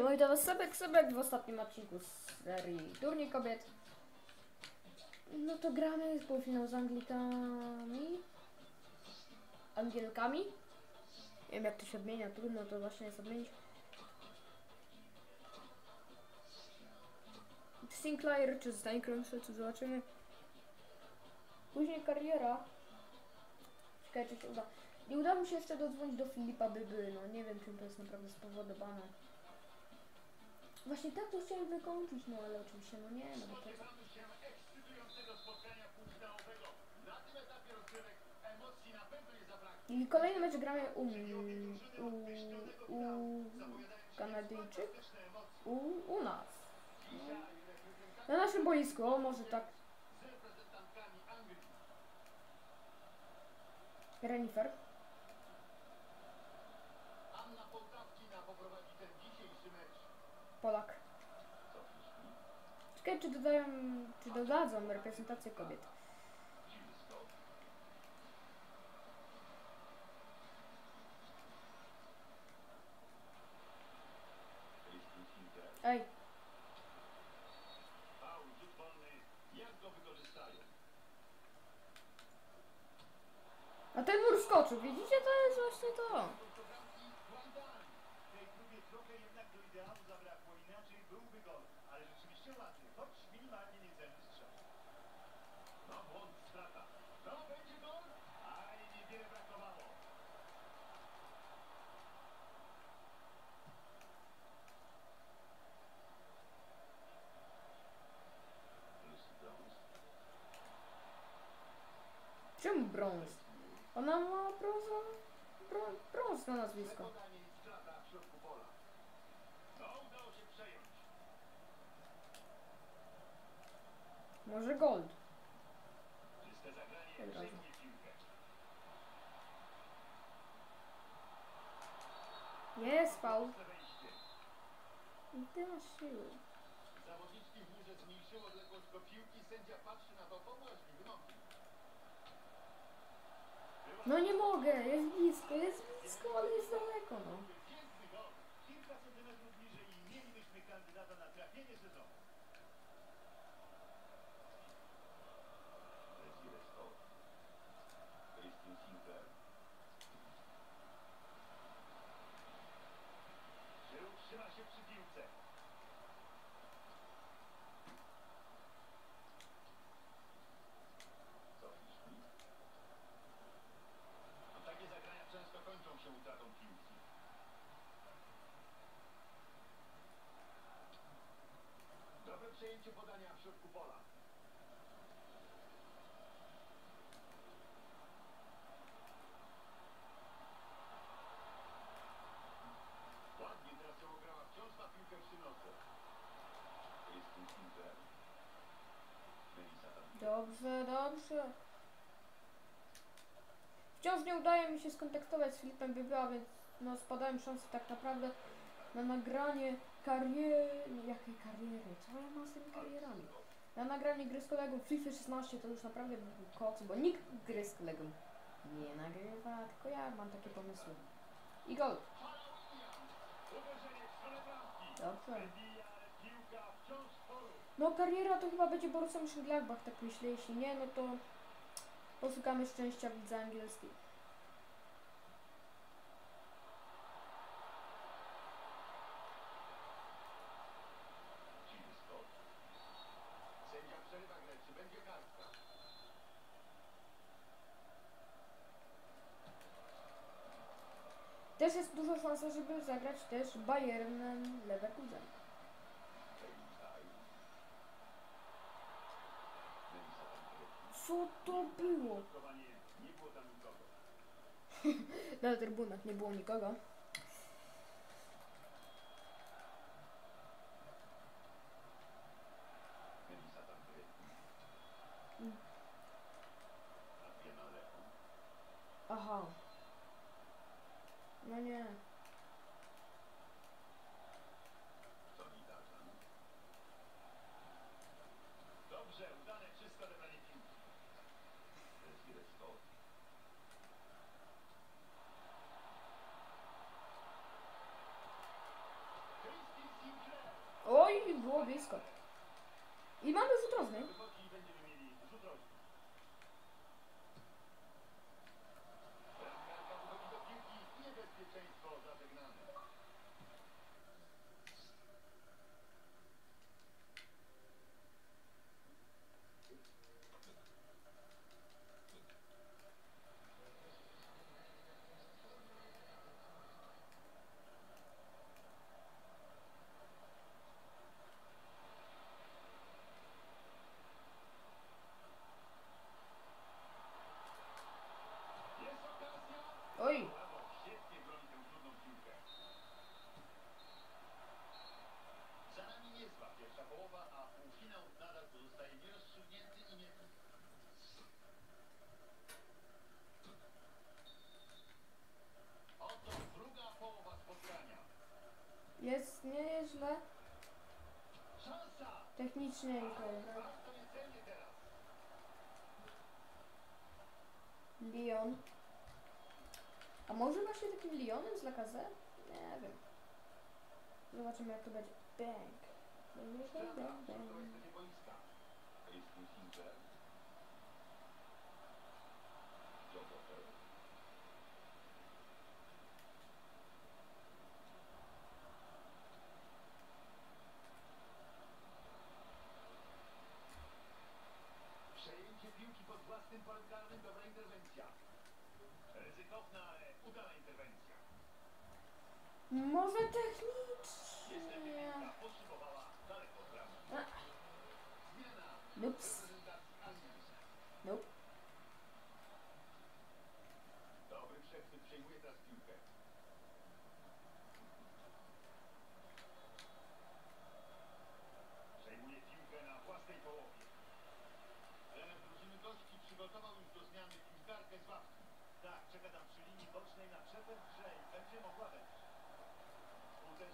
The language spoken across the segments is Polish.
Moi to was Sebek Sebek w ostatnim odcinku z serii Turniej Kobiet. No to gramy z półfinał z Anglikami. Angielkami. Nie wiem jak to się odmienia, trudno to właśnie jest odmienić. Sinclair czy Steinkrumsel, co zobaczymy. Później kariera. Ciekawe czy się uda. Nie udało mi się jeszcze dodzwonić do Filipa Byby, no nie wiem czym to jest naprawdę spowodowane. Właśnie tak to chciałem wykończyć, no ale oczywiście no nie, no bo to... I kolejny mecz gramy u, u, u Kanadyjczyk, u, u nas. reprezentacja Na naszym boisku, o może tak. Renifer. Polak. Ciekawe czy dodają, czy dodadzą reprezentację kobiet. Dziwisko. Christine Sinclair. Ej, Faul, rzut wolny. Jak go wykorzystają? a ten mur skoczył, widzicie? To jest właśnie to. Do bramki Guangdan. W tej próbie trochę jednak do ideału zabrakło. Inaczej byłby gol. Ale rzeczywiście ładny, choć minimalnie niecelny strzał. No błąd, strata. No będzie gol, ale niewiele brakowało. Lucy Jones. Czemu brąz? Ona ma brązą, brą- brąz na nazwisko. Podanie i strata w środku pola. No udało się przejąć. Może gold. Od razu. wejście. I ty masz siły. Zawodniczki w murze zmniejszyły odległość do piłki. Sędzia patrzy na to pobłażliwy nogi. No nie mogę, jest blisko, jest blisko, ale jest daleko, no. Czy utrzyma się przy piłce? Co myśli? No takie zagrania często kończą się utratą piłki. Dobre przejęcie podania w środku pola. Ładnie teraz ją ograła. Wciąż ma piłkę przy nodze. Christine Sinclair. Melissa tam. Dobrze. Wciąż nie udaje mi się skontaktować z Filipem Bybyła, więc no spadają szanse tak naprawdę na nagranie kariery... Jakiej kariery? Co ja mam z tymi karierami? Na nagranie gry z kolegą FIFA 16 to już naprawdę był koks, bo nikt gry z kolegą nie nagrywa, tylko ja mam takie pomysły. I gol. Dobrze. No kariera to chyba będzie Borussia Mönchengladbach, tak myślę. Jeśli nie, no to poszukamy szczęścia w lidze angielskiej. Jimmy Scott. Sędzia przerywa grę. Czy będzie kartka? Też jest duża szansa, żeby zagrać też Bayernem Leverkusen. Tam. Co to było? Dodatkowanie. Nie było tam nikogo. Na trybunach nie było nikogo. Melissa tam. Mm. Adriana Leon. Aha. No nie. Tony Darlan. Dobrze, udane czysto odebranie piłki. Desiree Scott. było blisko. I mamy rzut rożny. Wychodzi i będziemy mieli rzut rożny. Bramkarka wychodzi do piłki. Niebezpieczeństwo zażegnane. Jest okazja. Oj, Brawo, świetnie broni tę trudną piłkę. Za nami niezła pierwsza połowa, a półfinał nadal pozostaje nierozstrzygnięty i nie... Oto druga połowa spotkania. jest nieźle. Szansa! Technicznie teraz. Lyon. A może właśnie takim Lyonem z Lacazette? Nie wiem. Zobaczymy jak to będzie. Bang. Bang, bang, w środkowej bang. strefie boiska. Christian Sinclair. Joe Potter. Przejęcie piłki pod własnym polem karnym, dobra interwencja. Ryzykowna, ale udana interwencja. Może technicznie. daleko od. Zmiana Ups. reprezentacji Anglii. Nope. Dobry przechwyt przejmuje teraz piłkę. Przejmuje piłkę na własnej połowie. Trener drużyny gości przygotował już do zmiany piłkarkę z ławki. Tak, czeka tam przy linii bocznej na przepęd grze i będzie mogła wejść. Uderzenie z daleka całkiem jej nie wyszło. To chyba nie był najlepszy pomysł. Zostanie zmieniona jedna z reprezentantek Anglii. Głową skierowała piłkę do koleżanki.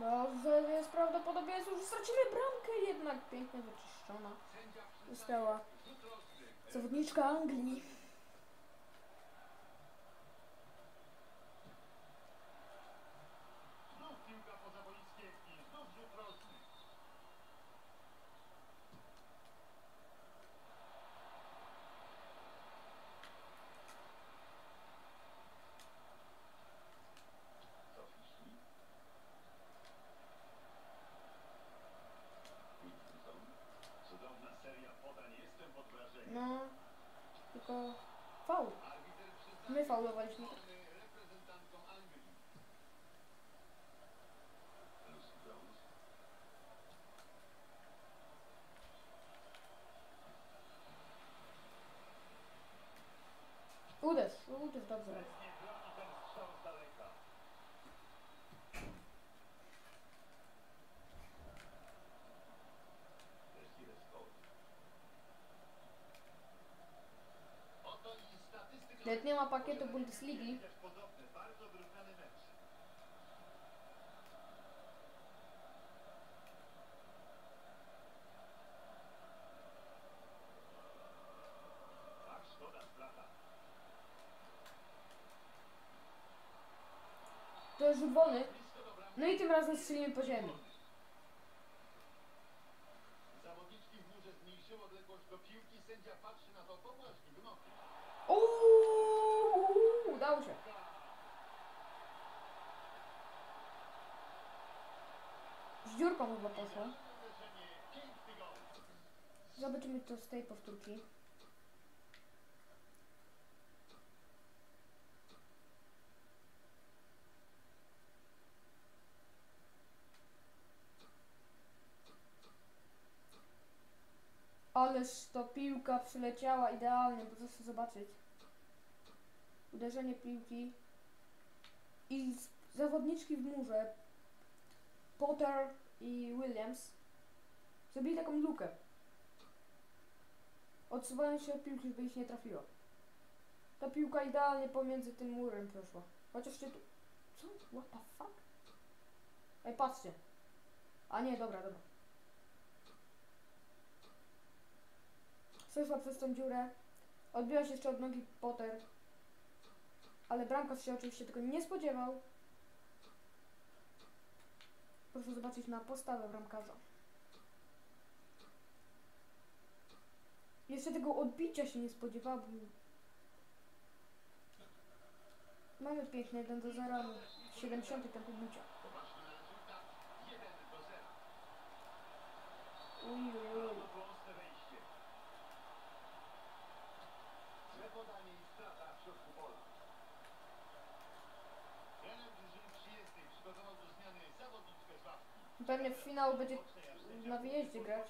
Dobrze, jest prawdopodobieństwo, że stracimy bramkę jednak. Pięknie wyczyszczona. Została zawodniczka Anglii. Uh, falo. Primeiro falo, vou explico. Udas, Udas. Tá szkoda, strata. To jest. No i tym razem strzelimy po ziemi. Zawodniczki w murze zmniejszyły odległość do piłki. Sędzia patrzy na to poważnie, wymownie. Uuu, udało się. Piękny gol. Zobaczymy to z tej powtórki. Ależ to piłka przyleciała idealnie, bo chcę zobaczyć. Uderzenie piłki i zawodniczki w murze Potter i Williams zrobili taką lukę. Odsuwając się od piłki, żeby ich nie trafiło. Ta piłka idealnie pomiędzy tym murem przeszła. Chociaż czy tu... Co? What the fuck? Ej, patrzcie. A nie, dobra, dobra. Przeszła przez tą dziurę. Odbiła się jeszcze od nogi Potter. Ale bramkarz się oczywiście tego nie spodziewał. Proszę zobaczyć na postawę bramkarza. Jeszcze tego odbicia się nie spodziewałbym. Mamy piękne 1 do 0, 70 tempo bicia. Ujuj. Pewnie w finał będzie na wyjeździe grać.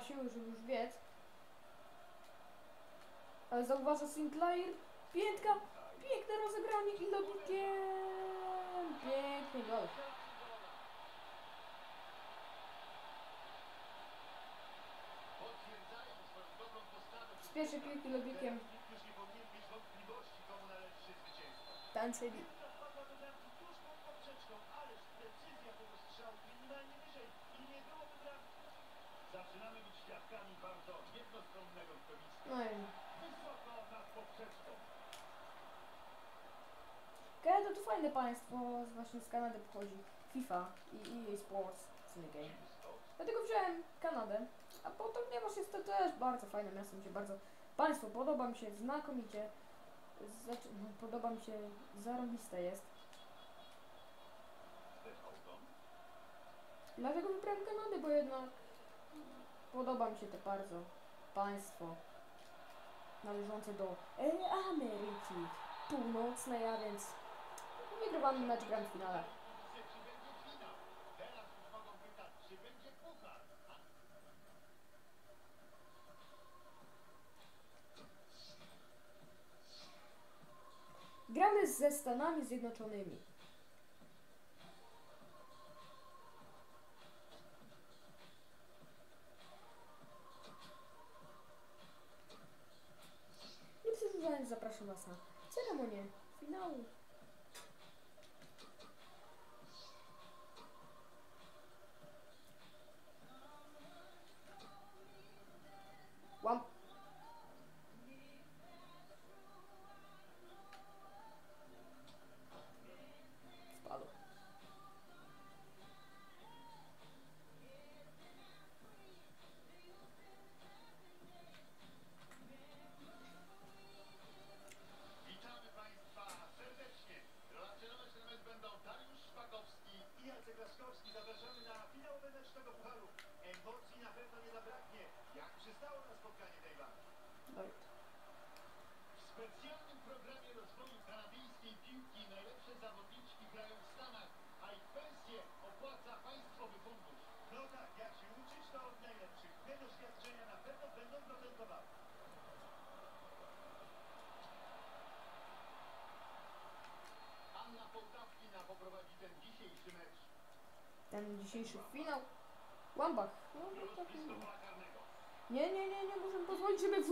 ma siły, żeby już biec. Ale zauważa Sinclair. Piętka! Piękne rozegranie i lobikiem! Piękny gol. Z pierwszej piłki lobikiem. Tańczyli. No ogóle tu fajne państwo właśnie z Kanady pochodzi. FIFA i EA Sports Sony Game. Dlatego wziąłem Kanadę, a potem ponieważ jest to też bardzo fajne miasto, mi się bardzo... Państwo podoba mi się znakomicie. Znaczy, no, podoba mi się, zarobiste jest. Dlatego wybrałem Kanady bo jednak podoba mi się to bardzo państwo należące do e, Ameryki Północnej, a więc wygrywamy mecz w Grand Finale. Gramy ze Stanami Zjednoczonymi. Nie przedłużając, zapraszam Was na ceremonię finału.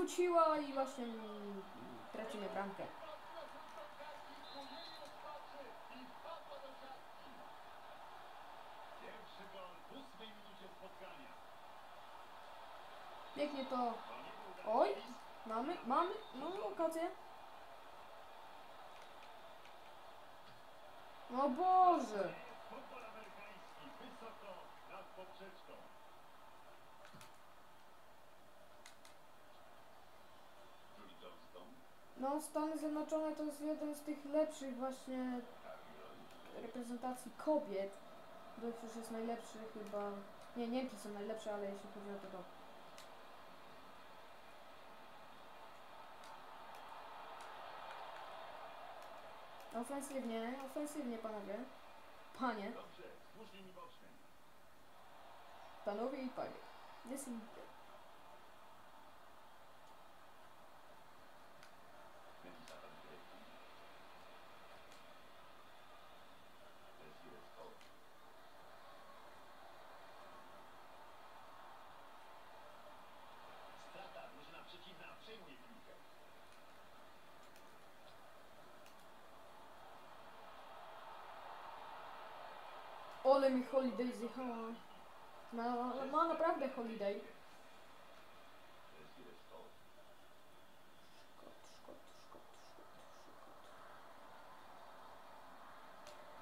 wróciła i właśnie tracimy bramkę. Pięknie to... Oj, mamy, mamy, mamy okazję. O Boże! No, Stany Zjednoczone to jest jeden z tych lepszych właśnie reprezentacji kobiet. Bo przecież jest najlepszy chyba. Nie, Niemcy są najlepsze, ale jeśli chodzi o tego. Ofensywnie, ofensywnie panowie. Panie, panowie i panie. Jest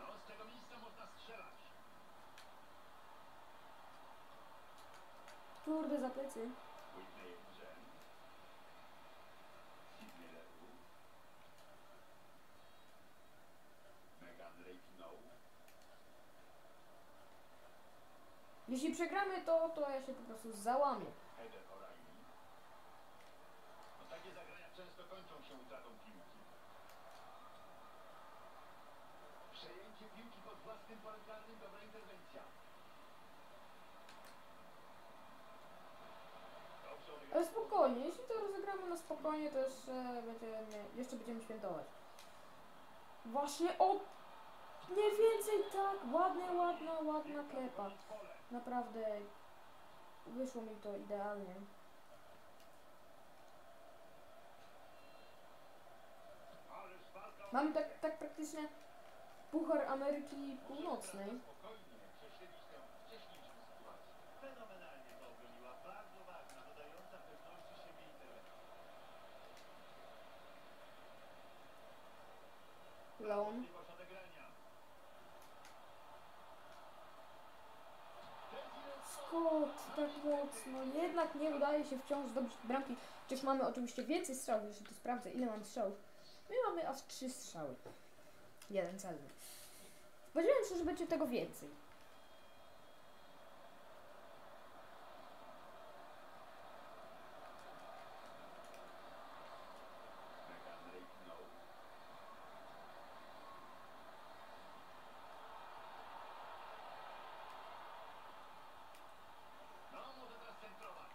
No, z tego miejsca można strzelać. Kurde, za plecy. Przegramy to, to ja się po prostu załamię. Zagrania często kończą się utratą piłki. Przejęcie piłki pod własnym dobra interwencja. Ale spokojnie, jeśli to rozegramy na spokojnie, to jeszcze będziemy, jeszcze będziemy świętować. Właśnie o mniej więcej tak, ładna, ładna, ładna klepa. Naprawdę wyszło mi to idealnie. Mamy tak, tak praktycznie Puchar Ameryki Północnej. Spokojnie tak mocno. Jednak nie udaje się wciąż zdobyć bramki. Chociaż mamy oczywiście więcej strzałów, jeszcze to sprawdzę, ile mam strzałów. My mamy aż trzy strzały. Jeden celny. Spodziewałem się, że będzie tego więcej. Megan Rapinoe. No, może teraz centrować.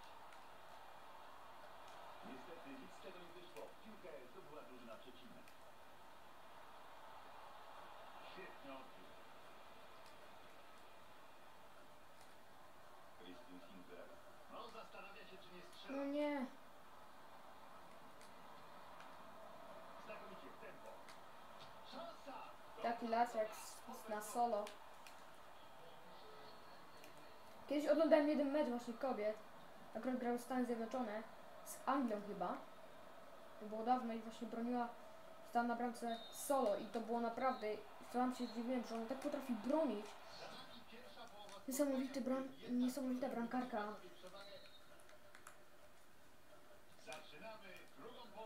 Niestety nic z tego nie wyszło. Piłkę zdobyła drużyna przeciwna. Świetnie odbiór. Kristin Sinclair. No, zastanawia się, czy nie strzela. No nie. Znakomicie, tempo. Szansa! Taki laczek na solo. Kiedyś oglądałem jeden mecz właśnie kobiet. Akurat grał Stany Zjednoczone z Anglią chyba. To było dawno i właśnie broniła stała na bramce solo i to było naprawdę. Sam się zdziwiłem, że ona tak potrafi bronić. Niesamowity bram, niesamowita bramkarka.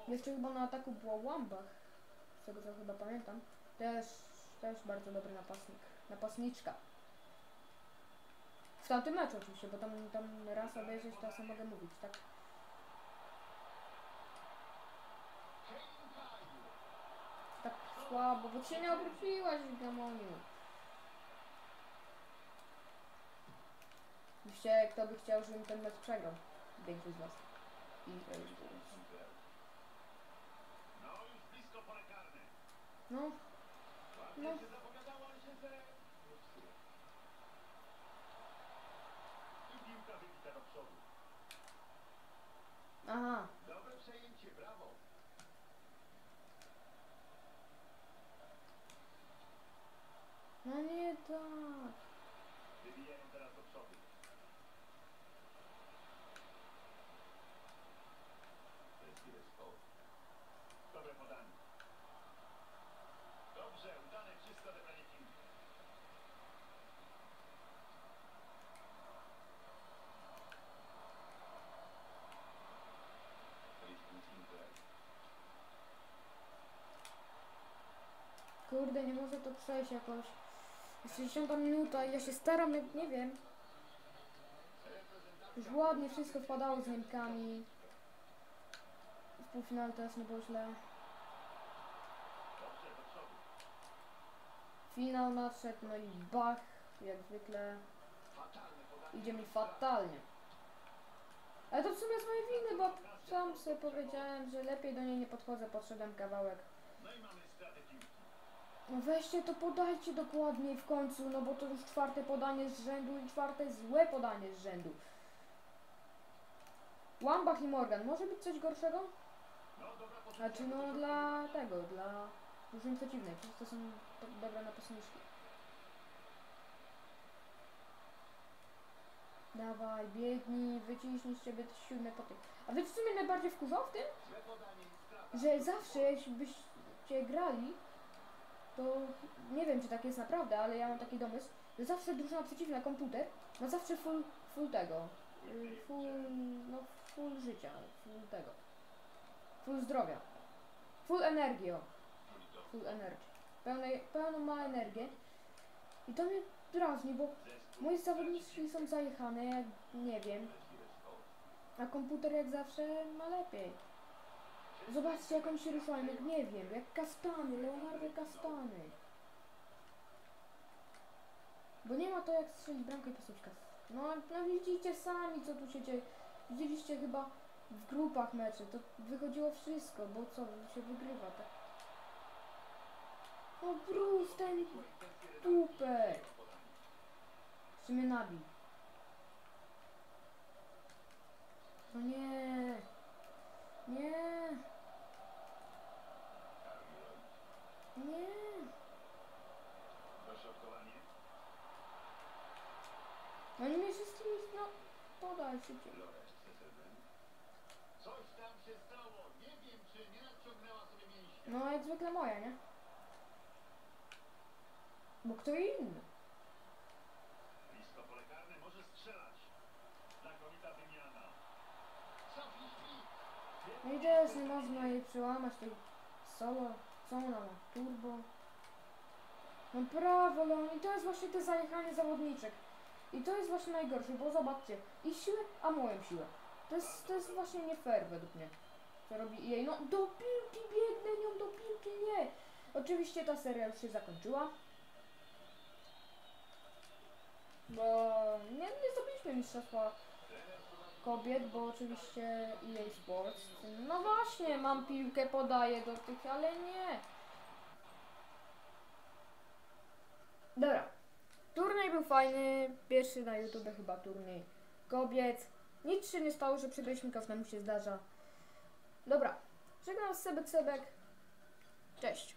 Jeszcze chyba na ataku była Łambach. Z tego co chyba pamiętam. Też, też bardzo dobry napastnik. Napastniczka. W tamtym meczu oczywiście, bo tam, tam raz obejrzeć to sam mogę mówić, tak? Tak słabo, bo się nie obróciłaś Gamoniu. Myślę, kto by chciał, żebym ten mecz przegrał. Większość z was. I to już było. No, już blisko pole karne. No, No. aha. Dobre przejęcie, brawo. No nie tak. Wybijają teraz do przodu. Desiree Scott. Dobre podanie. Dobrze, udane czyste odebranie piłki. Kristin Sinclair. Przejść jakoś. Jest 60 minuta i ja się staram, jak nie wiem. Już ładnie wszystko wpadało z Niemkami. W półfinale też nie było źle. Finał nadszedł, no i bach, jak zwykle. Idzie mi fatalnie. Ale to w sumie z mojej winy, bo sam sobie powiedziałem, że lepiej do niej nie podchodzę, podszedłem kawałek. No i mamy stratę piłki. No weźcie to podajcie dokładniej w końcu, no bo to już czwarte podanie z rzędu i czwarte złe podanie z rzędu. Łambach i Morgan, może być coś gorszego? No. Znaczy no dla tego, dla drużyny przeciwnej, to są to dobre napastniczki. Dawaj, biegnij, wyciśnij z ciebie te siódme poty. A wiecie co mnie najbardziej wkurzało w tym? Że zawsze jeśli byście grali, to nie wiem czy tak jest naprawdę, ale ja mam taki domysł, że zawsze drużyna przeciwna komputer ma zawsze full, full tego, y, full, no full życia, full tego, full zdrowia, full energii, o, full energy, Pełnej, pełną ma energię. I to mnie drażni, bo moi zawodnicy są zajechane, nie wiem, a komputer jak zawsze ma lepiej. Zobaczcie jak oni się ruszają, jak nie wiem, jak kastany, Leonardo Kastany. Bo nie ma to jak strzelić bramkę i kas. No, no widzicie sami co tu się dzieje. Widzieliście chyba w grupach meczy, to wychodziło wszystko, bo co, się wygrywa tak. O Bruce, ten tupek. Jeszcze mnie nabił. No. Nie. Nie. Dośrodkowanie. No nie mnie wszystkim, no podaj szybciej. Lorenz Ceserben. Coś tam się stało. Nie wiem, czy nie nadciągnęła sobie mięśnie. No jak zwykle moja, nie? Bo kto inny? Blisko pole karne może strzelać. Znakomita wymiana. Sofiści. No i też nie można jej przełamać tej solo, co ona ma, turbo. No prawo, Leon, i to jest właśnie te zajechanie zawodniczek. I to jest właśnie najgorsze, bo zobaczcie, i siłę, a moją siłę. To jest, to jest właśnie nie fair według mnie. Co robi jej, no do piłki biegnę nią, do piłki nie. Oczywiście ta seria już się zakończyła. Bo nie, nie zdobyliśmy mistrzostwa kobiet, bo oczywiście EA Sports. No właśnie, mam piłkę, podaję do tych, ale nie. Dobra. Turniej był fajny. Pierwszy na YouTube chyba turniej kobiet. Nic się nie stało, że przegraliśmy, każdemu się zdarza. Dobra. Żegnam Sebek Sebek. Cześć.